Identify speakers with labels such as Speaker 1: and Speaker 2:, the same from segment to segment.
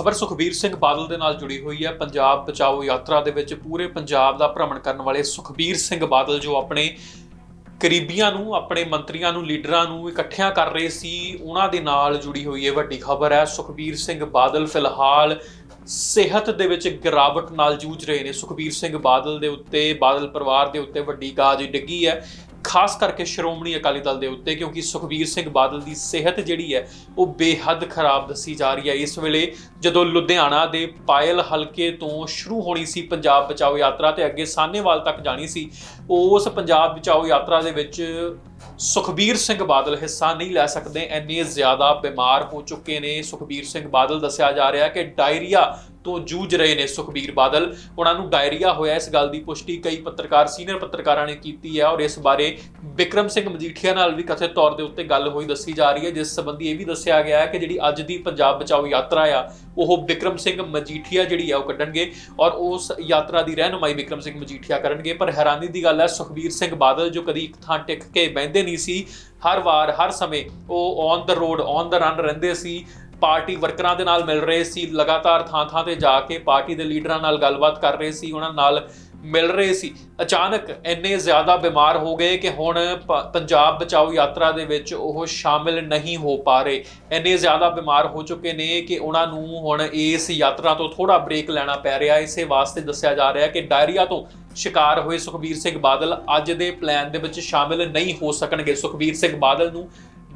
Speaker 1: ਖਬਰ ਸੁਖਬੀਰ ਸਿੰਘ ਬਾਦਲ ਦੇ ਨਾਲ ਜੁੜੀ ਹੋਈ ਹੈ। ਪੰਜਾਬ ਬਚਾਓ ਯਾਤਰਾ ਦੇ ਵਿੱਚ ਪੂਰੇ ਪੰਜਾਬ ਦਾ ਭ੍ਰਮਣ ਕਰਨ ਵਾਲੇ ਸੁਖਬੀਰ ਸਿੰਘ ਬਾਦਲ ਜੋ ਆਪਣੇ ਕਰੀਬੀਆਂ ਨੂੰ, ਆਪਣੇ ਮੰਤਰੀਆਂ ਨੂੰ, ਲੀਡਰਾਂ ਨੂੰ ਇਕੱਠਿਆਂ ਕਰ ਰਹੇ ਸੀ, ਉਹਨਾਂ ਦੇ ਨਾਲ ਜੁੜੀ ਹੋਈ ਇਹ ਵੱਡੀ ਖਬਰ ਹੈ। ਸੁਖਬੀਰ ਸਿੰਘ ਬਾਦਲ ਫਿਲਹਾਲ ਸਿਹਤ ਦੇ ਵਿੱਚ ਗਿਰਾਵਟ ਨਾਲ ਜੂਝ ਰਹੇ ਨੇ। ਸੁਖਬੀਰ ਸਿੰਘ ਬਾਦਲ ਦੇ ਉੱਤੇ, ਬਾਦਲ ਪਰਿਵਾਰ ਦੇ ਉੱਤੇ ਵੱਡੀ ਗਾਜ ਡਿੱਗੀ ਹੈ। ਖਾਸ ਕਰਕੇ ਸ਼੍ਰੋਮਣੀ ਅਕਾਲੀ ਦਲ ਦੇ ਉੱਤੇ, ਕਿਉਂਕਿ ਸੁਖਬੀਰ ਸਿੰਘ ਬਾਦਲ ਦੀ ਸਿਹਤ ਜਿਹੜੀ ਹੈ, ਉਹ ਬੇਹੱਦ ਖਰਾਬ ਦੱਸੀ ਜਾ ਰਹੀ ਹੈ। ਇਸ ਵੇਲੇ ਜਦੋਂ ਲੁਧਿਆਣਾ ਦੇ ਪਾਇਲ ਹਲਕੇ ਤੋਂ ਸ਼ੁਰੂ ਹੋਣੀ ਸੀ ਪੰਜਾਬ ਬਚਾਓ ਯਾਤਰਾ ਤੇ ਅੱਗੇ ਸਾਹਨੇਵਾਲ ਤੱਕ ਜਾਣੀ ਸੀ, ਉਸ ਪੰਜਾਬ ਬਚਾਓ ਯਾਤਰਾ ਦੇ ਵਿੱਚ ਸੁਖਬੀਰ ਸਿੰਘ ਬਾਦਲ ਹਿੱਸਾ ਨਹੀਂ ਲੈ ਸਕਦੇ, ਇੰਨੇ ਜ਼ਿਆਦਾ ਬਿਮਾਰ ਹੋ ਚੁੱਕੇ ਨੇ। ਸੁਖਬੀਰ ਸਿੰਘ ਬਾਦਲ ਦੱਸਿਆ ਜਾ ਰਿਹਾ ਕਿ ਡਾਇਰੀਆ ਤੋਂ ਜੂਝ ਰਹੇ ਨੇ ਸੁਖਬੀਰ ਬਾਦਲ। ਉਹਨਾਂ ਨੂੰ ਡਾਇਰੀਆ ਹੋਇਆ, ਇਸ ਗੱਲ ਦੀ ਪੁਸ਼ਟੀ ਕਈ ਪੱਤਰਕਾਰ, ਸੀਨੀਅਰ ਪੱਤਰਕਾਰਾਂ ਨੇ ਕੀਤੀ ਹੈ ਔਰ ਇਸ ਬਾਰੇ ਵਿਕਰਮ ਸਿੰਘ ਮਜੀਠੀਆ ਨਾਲ ਵੀ ਕਥਿਤ ਤੌਰ ਦੇ ਉੱਤੇ ਗੱਲ ਹੋਈ ਦੱਸੀ ਜਾ ਰਹੀ ਹੈ, ਜਿਸ ਸੰਬੰਧੀ ਇਹ ਵੀ ਦੱਸਿਆ ਗਿਆ ਹੈ ਕਿ ਜਿਹੜੀ ਅੱਜ ਦੀ ਪੰਜਾਬ ਬਚਾਓ ਯਾਤਰਾ ਆ, ਉਹ ਵਿਕਰਮ ਸਿੰਘ ਮਜੀਠੀਆ ਜਿਹੜੀ ਆ ਉਹ ਕੱਢਣਗੇ ਔਰ ਉਸ ਯਾਤਰਾ ਦੀ ਰਹਿਨੁਮਾਈ ਵਿਕਰਮ ਸਿੰਘ ਮਜੀਠੀਆ ਕਰਨਗੇ। ਪਰ ਹੈਰਾਨੀ ਦੀ ਗੱਲ ਹੈ, ਸੁਖਬੀਰ ਸਿੰਘ ਬਾਦਲ ਜੋ ਕਦੀ ਇੱਕ ਥਾਂ ਟਿਕ ਕੇ ਬਹਿੰਦੇ ਨਹੀਂ ਸੀ। ਹਰ ਵਾਰ, ਹਰ ਸਮੇਂ ਉਹ on the road on the run ਰਹਿੰਦੇ ਸੀ। ਪਾਰਟੀ ਵਰਕਰਾਂ ਦੇ ਨਾਲ ਮਿਲ ਰਹੇ ਸੀ, ਲਗਾਤਾਰ ਥਾਂ-ਥਾਂ ਤੇ ਜਾ ਕੇ ਪਾਰਟੀ ਦੇ ਲੀਡਰਾਂ ਨਾਲ ਗੱਲਬਾਤ ਕਰ ਰਹੇ ਸੀ, ਉਹਨਾਂ ਨਾਲ ਮਿਲ ਰਹੇ ਸੀ। ਅਚਾਨਕ ਇੰਨੇ ਜ਼ਿਆਦਾ ਬਿਮਾਰ ਹੋ ਗਏ ਕਿ ਹੁਣ ਪ- ਪੰਜਾਬ ਬਚਾਓ ਯਾਤਰਾ ਦੇ ਵਿੱਚ ਉਹ ਸ਼ਾਮਿਲ ਨਹੀਂ ਹੋ ਪਾ ਰਹੇ। ਇੰਨੇ ਜ਼ਿਆਦਾ ਬਿਮਾਰ ਹੋ ਚੁੱਕੇ ਨੇ ਕਿ ਉਹਨਾਂ ਨੂੰ ਹੁਣ ਇਸ ਯਾਤਰਾ ਤੋਂ ਥੋੜਾ ਬ੍ਰੇਕ ਲੈਣਾ ਪੈ ਰਿਹਾ। ਇਸੇ ਵਾਸਤੇ ਦੱਸਿਆ ਜਾ ਰਿਹਾ ਕਿ ਡਾਇਰੀਆ ਤੋਂ ਸ਼ਿਕਾਰ ਹੋਏ ਸੁਖਬੀਰ ਸਿੰਘ ਬਾਦਲ ਅੱਜ ਦੇ ਪਲਾਨ ਦੇ ਵਿੱਚ ਸ਼ਾਮਿਲ ਨਹੀਂ ਹੋ ਸਕਣਗੇ। ਸੁਖਬੀਰ ਸਿੰਘ ਬਾਦਲ ਨੂੰ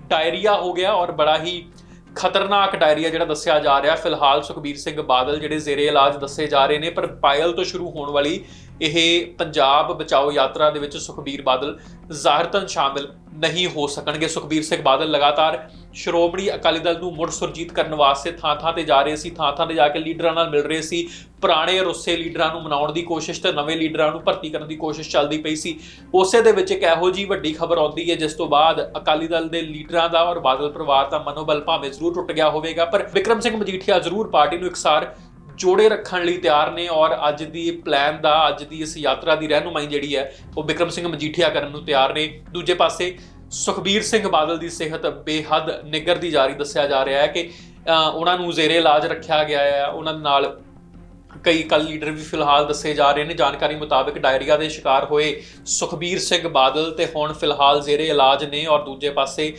Speaker 1: ਡਾਇਰੀਆ ਹੋ ਗਿਆ ਔਰ ਬੜਾ ਹੀ ਖਤਰਨਾਕ ਡਾਇਰੀਆ ਜਿਹੜਾ ਦੱਸਿਆ ਜਾ ਰਿਹਾ। ਫਿਲਹਾਲ ਸੁਖਬੀਰ ਸਿੰਘ ਬਾਦਲ ਜਿਹੜੇ ਜ਼ੇਰੇ ਇਲਾਜ ਦੱਸੇ ਜਾ ਰਹੇ ਨੇ, ਪਰ ਪਾਇਲ ਤੋਂ ਸ਼ੁਰੂ ਹੋਣ ਵਾਲੀ ਇਹ ਪੰਜਾਬ ਬਚਾਓ ਯਾਤਰਾ ਦੇ ਵਿੱਚ ਸੁਖਬੀਰ ਬਾਦਲ ਜ਼ਾਹਿਰਤਨ ਸ਼ਾਮਿਲ ਨਹੀਂ ਹੋ ਸਕਣਗੇ। ਸੁਖਬੀਰ ਸਿੰਘ ਬਾਦਲ ਲਗਾਤਾਰ ਸ਼੍ਰੋਮਣੀ ਅਕਾਲੀ ਦਲ ਨੂੰ ਮੁੜ ਸੁਰਜੀਤ ਕਰਨ ਵਾਸਤੇ ਥਾਂ-ਥਾਂ ਤੇ ਜਾ ਰਹੇ ਸੀ, ਥਾਂ-ਥਾਂ ਤੇ ਜਾ ਕੇ ਲੀਡਰਾਂ ਨਾਲ ਮਿਲ ਰਹੇ ਸੀ। ਪੁਰਾਣੇ ਰੁੱਸੇ ਲੀਡਰਾਂ ਨੂੰ ਮਨਾਉਣ ਦੀ ਕੋਸ਼ਿਸ਼ ਤੇ ਨਵੇਂ ਲੀਡਰਾਂ ਨੂੰ ਭਰਤੀ ਕਰਨ ਦੀ ਕੋਸ਼ਿਸ਼ ਚੱਲਦੀ ਪਈ ਸੀ। ਉਸੇ ਦੇ ਵਿੱਚ ਇੱਕ ਇਹੋ ਜੀ ਵੱਡੀ ਖਬਰ ਆਉਂਦੀ ਹੈ, ਜਿਸ ਤੋਂ ਬਾਅਦ ਅਕਾਲੀ ਦਲ ਦੇ ਲੀਡਰਾਂ ਦਾ ਔਰ ਬਾਦਲ ਪਰਿਵਾਰ ਦਾ ਮਨੋਬਲ ਭਾਵੇਂ ਜ਼ਰੂਰ ਟੁੱਟ ਗਿਆ ਹੋਵੇਗਾ, ਪਰ ਵਿਕਰਮ ਸਿੰਘ ਮਜੀਠੀਆ ਜ਼ਰੂਰ ਪਾਰਟੀ ਨੂੰ ਇਕਸਾਰ ਜੋੜੇ ਰੱਖਣ ਲਈ ਤਿਆਰ ਨੇ ਔਰ ਅੱਜ ਦੀ ਪਲਾਨ ਦਾ, ਅੱਜ ਦੀ ਇਸ ਯਾਤਰਾ ਦੀ ਰਹਿਨੁਮਾਈ ਜਿਹੜੀ ਹੈ, ਉਹ ਬਿਕਰਮ ਸਿੰਘ ਮਜੀਠੀਆ ਕਰਨ ਨੂੰ ਤਿਆਰ ਨੇ। ਦੂਜੇ ਪਾਸੇ ਸੁਖਬੀਰ ਸਿੰਘ ਬਾਦਲ ਦੀ ਸਿਹਤ ਬੇਹੱਦ ਨਿੱਘਰਦੀ ਜਾ ਰਹੀ ਦੱਸਿਆ ਜਾ ਰਿਹਾ ਹੈ ਕਿ ਉਹਨਾਂ ਨੂੰ ਜ਼ੇਰੇ ਇਲਾਜ ਰੱਖਿਆ ਗਿਆ ਹੈ, ਉਹਨਾਂ ਦੇ ਨਾਲ ਕਈ ਕੱਲ ਲੀਡਰ ਵੀ ਫਿਲਹਾਲ ਦੱਸੇ ਜਾ ਰਹੇ ਨੇ। ਜਾਣਕਾਰੀ ਮੁਤਾਬਕ ਡਾਇਰੀਆ ਦੇ ਸ਼ਿਕਾਰ ਹੋਏ ਸੁਖਬੀਰ ਸਿੰਘ ਬਾਦਲ ਤੇ ਹੁਣ ਫਿਲਹਾਲ ਜ਼ੇਰੇ ਇਲਾਜ ਨੇ ਔਰ ਦੂਜੇ ਪਾਸੇ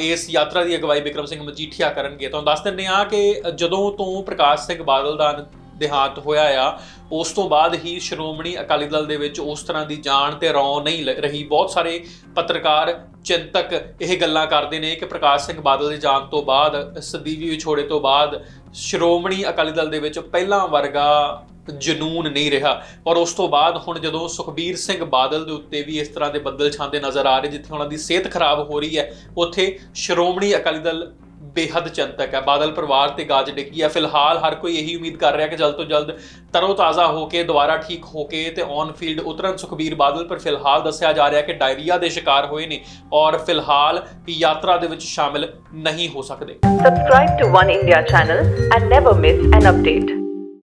Speaker 1: ਇਸ ਯਾਤਰਾ ਦੀ ਅਗਵਾਈ ਬਿਕਰਮ ਸਿੰਘ ਮਜੀਠੀਆ ਕਰਨਗੇ। ਤੁਹਾਨੂੰ ਦੱਸ ਦਿੰਦੇ ਆ ਕਿ ਜਦੋਂ ਤੋਂ ਪ੍ਰਕਾਸ਼ ਸਿੰਘ ਬਾਦਲ ਦਾ ਦੇਹਾਂਤ ਹੋਇਆ ਆ। ਉਸ ਤੋਂ ਬਾਅਦ ਹੀ ਸ਼੍ਰੋਮਣੀ ਅਕਾਲੀ ਦਲ ਦੇ ਵਿੱਚ ਉਸ ਤਰ੍ਹਾਂ ਦੀ ਜਾਣ ਤੇ ਰੌਂ ਨਹੀਂ ਲ- ਰਹੀ। ਬਹੁਤ ਸਾਰੇ ਪੱਤਰਕਾਰ, ਚਿੰਤਕ ਇਹ ਗੱਲਾਂ ਕਰਦੇ ਨੇ ਕਿ ਪ੍ਰਕਾਸ਼ ਸਿੰਘ ਬਾਦਲ ਦੇ ਜਾਣ ਤੋਂ ਬਾਅਦ ਸਦੀਵੀ ਵਿਛੋੜੇ ਤੋਂ ਬਾਅਦ ਸ਼੍ਰੋਮਣੀ ਅਕਾਲੀ ਦਲ ਦੇ ਵਿੱਚ ਪਹਿਲਾਂ ਵਰਗਾ ਜਨੂਨ ਨਹੀਂ ਰਿਹਾ। ਔਰ ਉਸ ਤੋਂ ਬਾਅਦ ਹੁਣ ਜਦੋਂ ਸੁਖਬੀਰ ਸਿੰਘ ਬਾਦਲ ਦੇ ਉੱਤੇ ਵੀ ਇਸ ਤਰ੍ਹਾਂ ਦੇ ਬੱਦਲ ਛਾਂਦੇ ਨਜ਼ਰ ਆ ਰਹੇ, ਜਿੱਥੇ ਉਹਨਾਂ ਦੀ ਸਿਹਤ ਖਰਾਬ ਹੋ ਰਹੀ ਹੈ, ਉੱਥੇ ਸ਼੍ਰੋਮਣੀ ਅਕਾਲੀ ਦਲ ਬੇਹੱਦ ਚਿੰਤਕ ਹੈ। ਬਾਦਲ ਪਰਿਵਾਰ ਤੇ ਗਾਜ ਡਿੱਗੀ ਹੈ। ਫਿਲਹਾਲ ਹਰ ਕੋਈ ਇਹੀ ਉਮੀਦ ਕਰ ਰਿਹਾ ਕਿ ਜਲਦ ਤੋਂ ਜਲਦ ਤਰੋ ਤਾਜ਼ਾ ਹੋ ਕੇ, ਦੁਬਾਰਾ ਠੀਕ ਹੋ ਕੇ ਤੇ ਔਨ ਫੀਲਡ ਉਤਰਨ। ਸੁਖਬੀਰ ਬਾਦਲ ਪਰ ਫਿਲਹਾਲ ਦੱਸਿਆ ਜਾ ਰਿਹਾ ਕਿ ਡਾਇਰੀਆ ਦੇ ਸ਼ਿਕਾਰ ਹੋਏ ਨੇ ਔਰ ਫਿਲਹਾਲ ਯਾਤਰਾ ਦੇ ਵਿੱਚ ਸ਼ਾਮਿਲ ਨਹੀਂ ਹੋ ਸਕਦੇ।
Speaker 2: Subscribe to One India channel and never miss an update.